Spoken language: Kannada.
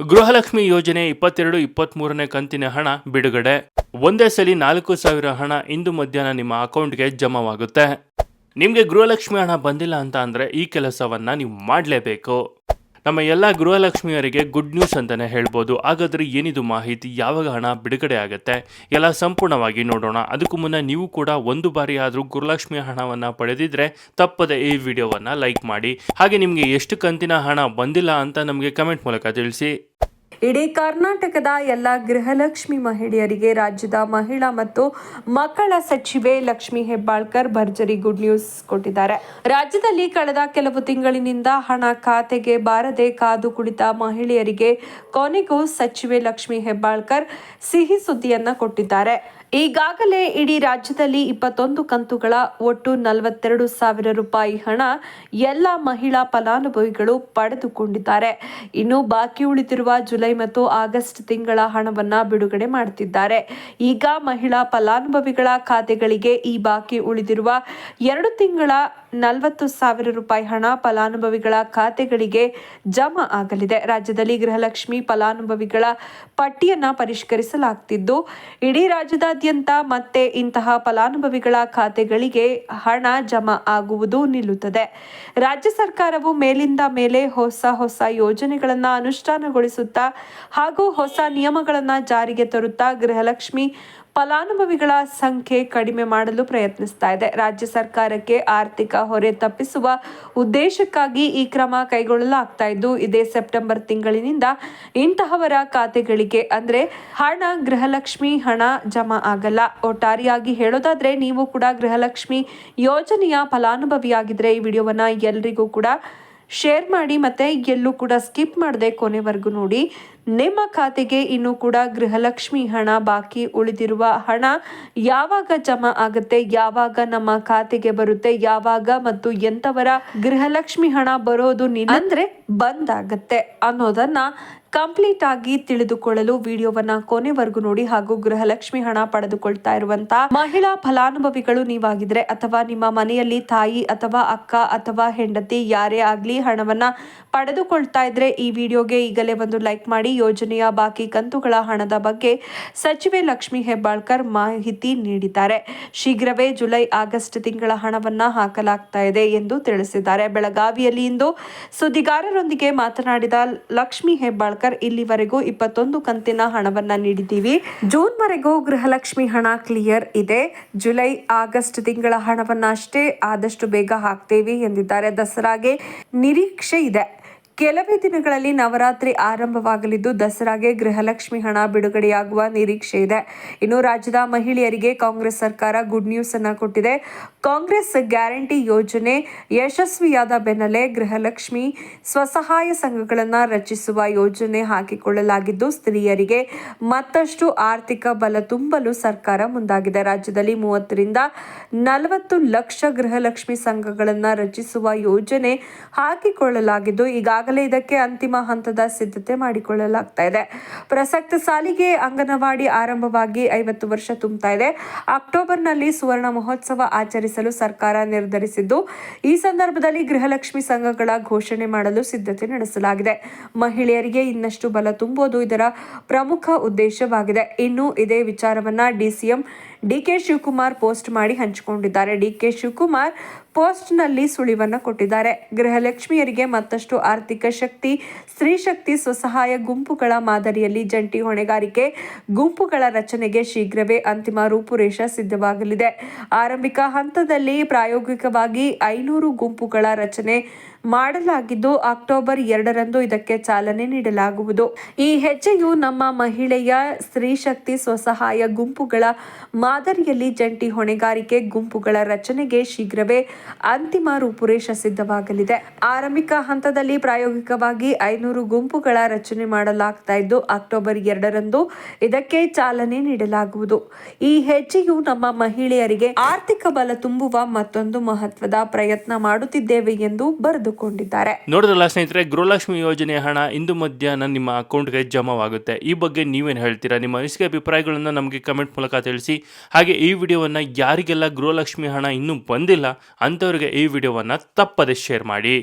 ಗೃಹಲಕ್ಷ್ಮಿ ಯೋಜನೆ ಇಪ್ಪತ್ತೆರಡು ಇಪ್ಪತ್ತ್ಮೂರನೇ ಕಂತಿನ ಹಣ ಬಿಡುಗಡೆ. ಒಂದೇ ಸಲಿ ನಾಲ್ಕು ಸಾವಿರ ಹಣ ಇಂದು ಮಧ್ಯಾಹ್ನ ನಿಮ್ಮ ಅಕೌಂಟ್ಗೆ ಜಮಾವಾಗುತ್ತೆ. ನಿಮಗೆ ಗೃಹಲಕ್ಷ್ಮಿ ಹಣ ಬಂದಿಲ್ಲ ಅಂತ ಅಂದರೆ ಈ ಕೆಲಸವನ್ನು ನೀವು ಮಾಡಲೇಬೇಕು. ನಮ್ಮ ಎಲ್ಲ ಗೃಹಲಕ್ಷ್ಮಿಯವರಿಗೆ ಗುಡ್ ನ್ಯೂಸ್ ಅಂತಲೇ ಹೇಳ್ಬೋದು. ಹಾಗಾದರೆ ಏನಿದು ಮಾಹಿತಿ? ಯಾವಾಗ ಹಣ ಬಿಡುಗಡೆ ಆಗುತ್ತೆ? ಎಲ್ಲ ಸಂಪೂರ್ಣವಾಗಿ ನೋಡೋಣ. ಅದಕ್ಕೂ ಮುನ್ನ ನೀವು ಕೂಡ ಒಂದು ಬಾರಿ ಆದರೂ ಗೃಹಲಕ್ಷ್ಮಿಯ ಹಣವನ್ನು ಪಡೆದಿದ್ರೆ ತಪ್ಪದೆ ಈ ವಿಡಿಯೋವನ್ನು ಲೈಕ್ ಮಾಡಿ. ಹಾಗೆ ನಿಮಗೆ ಎಷ್ಟು ಕಂತಿನ ಹಣ ಬಂದಿಲ್ಲ ಅಂತ ನಮಗೆ ಕಮೆಂಟ್ ಮೂಲಕ ತಿಳಿಸಿ. ಇಡೀ ಕರ್ನಾಟಕದ ಎಲ್ಲ ಗೃಹಲಕ್ಷ್ಮಿ ಮಹಿಳೆಯರಿಗೆ ರಾಜ್ಯದ ಮಹಿಳಾ ಮತ್ತು ಮಕ್ಕಳ ಸಚಿವೆ ಲಕ್ಷ್ಮಿ ಹೆಬ್ಬಾಳ್ಕರ್ ಭರ್ಜರಿ ಗುಡ್ ನ್ಯೂಸ್ ಕೊಟ್ಟಿದ್ದಾರೆ. ರಾಜ್ಯದಲ್ಲಿ ಕಳೆದ ಕೆಲವು ತಿಂಗಳಿನಿಂದ ಹಣ ಖಾತೆಗೆ ಬಾರದೆ ಕಾದು ಕುಳಿತ ಮಹಿಳೆಯರಿಗೆ ಕೊನೆಗೂ ಸಚಿವೆ ಲಕ್ಷ್ಮಿ ಹೆಬ್ಬಾಳ್ಕರ್ ಸಿಹಿ ಸುದ್ದಿಯನ್ನ ಕೊಟ್ಟಿದ್ದಾರೆ. ಈಗಾಗಲೇ ಇಡೀ ರಾಜ್ಯದಲ್ಲಿ ಇಪ್ಪತ್ತೊಂದು ಕಂತುಗಳ ಒಟ್ಟು ನಲವತ್ತೆರಡು ಸಾವಿರ ರೂಪಾಯಿ ಹಣ ಎಲ್ಲ ಮಹಿಳಾ ಫಲಾನುಭವಿಗಳು ಪಡೆದುಕೊಂಡಿದ್ದಾರೆ. ಇನ್ನು ಬಾಕಿ ಉಳಿದಿರುವ ಜುಲೈ ಮತ್ತು ಆಗಸ್ಟ್ ತಿಂಗಳ ಹಣವನ್ನ ಬಿಡುಗಡೆ ಮಾಡುತ್ತಿದ್ದಾರೆ ಈಗ ಮಹಿಳಾ ಫಲಾನುಭವಿಗಳ ಖಾತೆಗಳಿಗೆ ಈ ಬಾಕಿ ಉಳಿದಿರುವ ಎರಡು ತಿಂಗಳ ನಲವತ್ತು ಸಾವಿರ ರೂಪಾಯಿ ಹಣ ಫಲಾನುಭವಿಗಳ ಖಾತೆಗಳಿಗೆ ಜಮಾ ಆಗಲಿದೆ. ರಾಜ್ಯದಲ್ಲಿ ಗೃಹಲಕ್ಷ್ಮಿ ಫಲಾನುಭವಿಗಳ ಪಟ್ಟಿಯನ್ನ ಪರಿಷ್ಕರಿಸಲಾಗ್ತಿದ್ದು, ಇಡೀ ರಾಜ್ಯದಾದ್ಯಂತ ಮತ್ತೆ ಇಂತಹ ಫಲಾನುಭವಿಗಳ ಖಾತೆಗಳಿಗೆ ಹಣ ಜಮಾ ಆಗುವುದು ನಿಲ್ಲುತ್ತದೆ. ರಾಜ್ಯ ಸರ್ಕಾರವು ಮೇಲಿಂದ ಮೇಲೆ ಹೊಸ ಹೊಸ ಯೋಜನೆಗಳನ್ನು ಅನುಷ್ಠಾನಗೊಳಿಸುತ್ತಾ ಹಾಗೂ ಹೊಸ ನಿಯಮಗಳನ್ನು ಜಾರಿಗೆ ತರುತ್ತಾ ಗೃಹಲಕ್ಷ್ಮಿ ಫಲಾನುಭವಿಗಳ ಸಂಖ್ಯೆ ಕಡಿಮೆ ಮಾಡಲು ಪ್ರಯತ್ನಿಸ್ತಾ ಇದೆ. ರಾಜ್ಯ ಸರ್ಕಾರಕ್ಕೆ ಆರ್ಥಿಕ ಹೊರೆ ತಪ್ಪಿಸುವ ಉದ್ದೇಶಕ್ಕಾಗಿ ಈ ಕ್ರಮ ಕೈಗೊಳ್ಳಲಾಗ್ತಾ ಇದ್ದು, ಇದೇ ಸೆಪ್ಟೆಂಬರ್ ತಿಂಗಳಿನಿಂದ ಇಂತಹವರ ಖಾತೆಗಳಿಗೆ ಅಂದ್ರೆ ಹಣ, ಗೃಹಲಕ್ಷ್ಮಿ ಹಣ ಜಮಾ ಆಗಲ್ಲ. ಒಟ್ಟಾರೆಯಾಗಿ ಹೇಳೋದಾದ್ರೆ, ನೀವು ಕೂಡ ಗೃಹಲಕ್ಷ್ಮಿ ಯೋಜನೆಯ ಫಲಾನುಭವಿಯಾಗಿದ್ರೆ ಈ ವಿಡಿಯೋವನ್ನ ಎಲ್ರಿಗೂ ಕೂಡ ಶೇರ್ ಮಾಡಿ ಮತ್ತೆ ಎಲ್ಲೂ ಕೂಡ ಸ್ಕಿಪ್ ಮಾಡದೆ ಕೊನೆವರೆಗೂ ನೋಡಿ. ನಿಮ್ಮ ಖಾತೆಗೆ ಇನ್ನೂ ಕೂಡ ಗೃಹಲಕ್ಷ್ಮಿ ಹಣ ಬಾಕಿ ಉಳಿದಿರುವ ಹಣ ಯಾವಾಗ ಜಮಾ ಆಗುತ್ತೆ? ಯಾವಾಗ ನಮ್ಮ ಖಾತೆಗೆ ಬರುತ್ತೆ? ಯಾವಾಗ ಮತ್ತು ಎಂತವರ ಗೃಹಲಕ್ಷ್ಮಿ ಹಣ ಬರೋದು ಅಂದ್ರೆ ಬಂದ್ ಆಗತ್ತೆ ಅನ್ನೋದನ್ನ ಕಂಪ್ಲೀಟ್ ಆಗಿ ತಿಳಿದುಕೊಳ್ಳಲು ವಿಡಿಯೋವನ್ನ ಕೊನೆವರೆಗೂ ನೋಡಿ ಹಾಗೂ ಗೃಹಲಕ್ಷ್ಮಿ ಹಣ ಪಡೆದುಕೊಳ್ತಾ ಇರುವಂತ ಮಹಿಳಾ ಫಲಾನುಭವಿಗಳು ನೀವಾಗಿದ್ರೆ ಅಥವಾ ನಿಮ್ಮ ಮನೆಯಲ್ಲಿ ತಾಯಿ ಅಥವಾ ಅಕ್ಕ ಅಥವಾ ಹೆಂಡತಿ ಯಾರೇ ಆಗ್ಲಿ ಹಣವನ್ನ ಪಡೆದುಕೊಳ್ತಾ ಇದ್ರೆ ಈ ವಿಡಿಯೋಗೆ ಈಗಲೇ ಒಂದು ಲೈಕ್ ಮಾಡಿ ಯೋಜನೆಯ ಬಾಕಿ ಕಂತುಗಳ ಹಣದ ಬಗ್ಗೆ ಸಚಿವೆ ಲಕ್ಷ್ಮಿ ಹೆಬ್ಬಾಳ್ಕರ್ ಮಾಹಿತಿ ನೀಡಿದ್ದಾರೆ. ಶೀಘ್ರವೇ ಜುಲೈ ಆಗಸ್ಟ್ ತಿಂಗಳ ಹಣವನ್ನು ಹಾಕಲಾಗ್ತಾ ಇದೆ ಎಂದು ತಿಳಿಸಿದ್ದಾರೆ. ಬೆಳಗಾವಿಯಲ್ಲಿ ಇಂದು ಸುದ್ದಿಗಾರರೊಂದಿಗೆ ಮಾತನಾಡಿದ ಲಕ್ಷ್ಮಿ ಹೆಬ್ಬಾಳ್ಕರ್, ಇಲ್ಲಿವರೆಗೂ ಇಪ್ಪತ್ತೊಂದು ಕಂತಿನ ಹಣವನ್ನು ನೀಡಿದ್ದೀವಿ. ಜೂನ್ವರೆಗೂ ಗೃಹಲಕ್ಷ್ಮಿ ಹಣ ಕ್ಲಿಯರ್ ಇದೆ. ಜುಲೈ ಆಗಸ್ಟ್ ತಿಂಗಳ ಹಣವನ್ನು ಅಷ್ಟೇ ಆದಷ್ಟು ಬೇಗ ಹಾಕ್ತೇವೆ ಎಂದಿದ್ದಾರೆ. ದಸರಾಗೆ ನಿರೀಕ್ಷೆ ಇದೆ. ಕೆಲವೇ ದಿನಗಳಲ್ಲಿ ನವರಾತ್ರಿ ಆರಂಭವಾಗಲಿದ್ದು ದಸರಾಗೆ ಗೃಹಲಕ್ಷ್ಮಿ ಹಣ ಬಿಡುಗಡೆಯಾಗುವ ನಿರೀಕ್ಷೆ ಇದೆ. ಇನ್ನು ರಾಜ್ಯದ ಮಹಿಳೆಯರಿಗೆ ಕಾಂಗ್ರೆಸ್ ಸರ್ಕಾರ ಗುಡ್ ನ್ಯೂಸ್ ಅನ್ನ ಕೊಟ್ಟಿದೆ. ಕಾಂಗ್ರೆಸ್ ಗ್ಯಾರಂಟಿ ಯೋಜನೆ ಯಶಸ್ವಿಯಾದ ಬೆನ್ನಲ್ಲೇ ಗೃಹಲಕ್ಷ್ಮಿ ಸ್ವಸಹಾಯ ಸಂಘಗಳನ್ನು ರಚಿಸುವ ಯೋಜನೆ ಹಾಕಿಕೊಳ್ಳಲಾಗಿದ್ದು ಸ್ತ್ರೀಯರಿಗೆ ಮತ್ತಷ್ಟು ಆರ್ಥಿಕ ಬಲ ತುಂಬಲು ಸರ್ಕಾರ ಮುಂದಾಗಿದೆ. ರಾಜ್ಯದಲ್ಲಿ ಮೂವತ್ತರಿಂದ ನಲವತ್ತು ಲಕ್ಷ ಗೃಹಲಕ್ಷ್ಮಿ ಸಂಘಗಳನ್ನು ರಚಿಸುವ ಯೋಜನೆ ಹಾಕಿಕೊಳ್ಳಲಾಗಿದ್ದು, ಈಗಾಗಲೇ ಇದಕ್ಕೆ ಅಂತಿಮ ಹಂತದ ಸಿದ್ಧತೆ ಮಾಡಿಕೊಳ್ಳಲಾಗ್ತಾ ಇದೆ. ಪ್ರಸಕ್ತ ಸಾಲಿಗೆ ಅಂಗನವಾಡಿ ಆರಂಭವಾಗಿ ಐವತ್ತು ವರ್ಷ ತುಂಬುತ್ತಾ ಇದೆ. ಅಕ್ಟೋಬರ್ನಲ್ಲಿ ಸುವರ್ಣ ಮಹೋತ್ಸವ ಆಚರಿಸಲು ಸರ್ಕಾರ ನಿರ್ಧರಿಸಿದ್ದು, ಈ ಸಂದರ್ಭದಲ್ಲಿ ಗೃಹಲಕ್ಷ್ಮಿ ಸಂಘಗಳ ಘೋಷಣೆ ಮಾಡಲು ಸಿದ್ಧತೆ ನಡೆಸಲಾಗಿದೆ. ಮಹಿಳೆಯರಿಗೆ ಇನ್ನಷ್ಟು ಬಲ ತುಂಬುವುದು ಇದರ ಪ್ರಮುಖ ಉದ್ದೇಶವಾಗಿದೆ. ಇನ್ನು ಇದೇ ವಿಚಾರವನ್ನ ಡಿಸಿಎಂ ಡಿಕೆ ಶಿವಕುಮಾರ್ ಪೋಸ್ಟ್ ಮಾಡಿ ಹಂಚಿಕೊಂಡಿದ್ದಾರೆ. ಡಿಕೆ ಶಿವಕುಮಾರ್ ಪೋಸ್ಟ್ನಲ್ಲಿ ಸುಳಿವನ್ನು ಕೊಟ್ಟಿದ್ದಾರೆ. ಗೃಹಲಕ್ಷ್ಮಿಯರಿಗೆ ಮತ್ತಷ್ಟು ಆರ್ಥಿಕ ಶಕ್ತಿ ಸ್ತ್ರೀಶಕ್ತಿ ಸ್ವಸಹಾಯ ಗುಂಪುಗಳ ಮಾದರಿಯಲ್ಲಿ ಜಂಟಿ ಹೊಣೆಗಾರಿಕೆ, ಗುಂಪುಗಳ ರಚನೆಗೆ ಶೀಘ್ರವೇ ಅಂತಿಮ ರೂಪುರೇಷ ಸಿದ್ಧವಾಗಲಿದೆ. ಆರಂಭಿಕ ಹಂತದಲ್ಲಿ ಪ್ರಾಯೋಗಿಕವಾಗಿ ಐನೂರು ಗುಂಪುಗಳ ರಚನೆ ಮಾಡಲಾಗಿದ್ದು ಅಕ್ಟೋಬರ್ ಎರಡರಂದು ಇದಕ್ಕೆ ಚಾಲನೆ ನೀಡಲಾಗುವುದು. ಈ ಹೆಜ್ಜೆಯು ನಮ್ಮ ಮಹಿಳೆಯ ಸ್ತ್ರೀಶಕ್ತಿ ಸ್ವಸಹಾಯ ಗುಂಪುಗಳ ಮಾದರಿಯಲ್ಲಿ ಜಂಟಿ ಹೊಣೆಗಾರಿಕೆ ಗುಂಪುಗಳ ರಚನೆಗೆ ಶೀಘ್ರವೇ ಅಂತಿಮ ರೂಪುರೇಷ ಸಿದ್ಧವಾಗಲಿದೆ. ಆರಂಭಿಕ ಹಂತದಲ್ಲಿ ಪ್ರಾಯೋಗಿಕವಾಗಿ ಐನೂರು ಗುಂಪುಗಳ ರಚನೆ ಮಾಡಲಾಗ್ತಾ ಇದ್ದು, ಅಕ್ಟೋಬರ್ ಎರಡರಂದು ಇದಕ್ಕೆ ಚಾಲನೆ ನೀಡಲಾಗುವುದು. ಈ ಹೆಜ್ಜೆಯು ನಮ್ಮ ಮಹಿಳೆಯರಿಗೆ ಆರ್ಥಿಕ ಬಲ ತುಂಬುವ ಮತ್ತೊಂದು ಮಹತ್ವದ ಪ್ರಯತ್ನ ಮಾಡುತ್ತಿದ್ದೇವೆ ಎಂದು ಬರೆದುಕೊಂಡಿದ್ದಾರೆ ನೋಡಿದ್ರಲ್ಲ ಸ್ನೇಹಿತರೆ, ಗೃಹಲಕ್ಷ್ಮಿ ಯೋಜನೆಯ ಹಣ ಇಂದು ಮಧ್ಯಾಹ್ನ ನಿಮ್ಮ ಅಕೌಂಟ್ಗೆ ಜಮಾವಾಗುತ್ತೆ. ಈ ಬಗ್ಗೆ ನೀವೇನು ಹೇಳ್ತೀರಾ? ನಿಮ್ಮ ಅನಿಸಿಕೆ, ಅಭಿಪ್ರಾಯಗಳನ್ನು ನಮಗೆ ಕಮೆಂಟ್ ಮೂಲಕ ತಿಳಿಸಿ. ಹಾಗೆ ಈ ವಿಡಿಯೋವನ್ನು ಯಾರಿಗೆಲ್ಲ ಗೃಹಲಕ್ಷ್ಮಿ ಹಣ ಇನ್ನೂ ಬಂದಿಲ್ಲ, ಅಂಥವ್ರಿಗೆ ಈ ವಿಡಿಯೋವನ್ನು ತಪ್ಪದೆ ಶೇರ್ ಮಾಡಿ.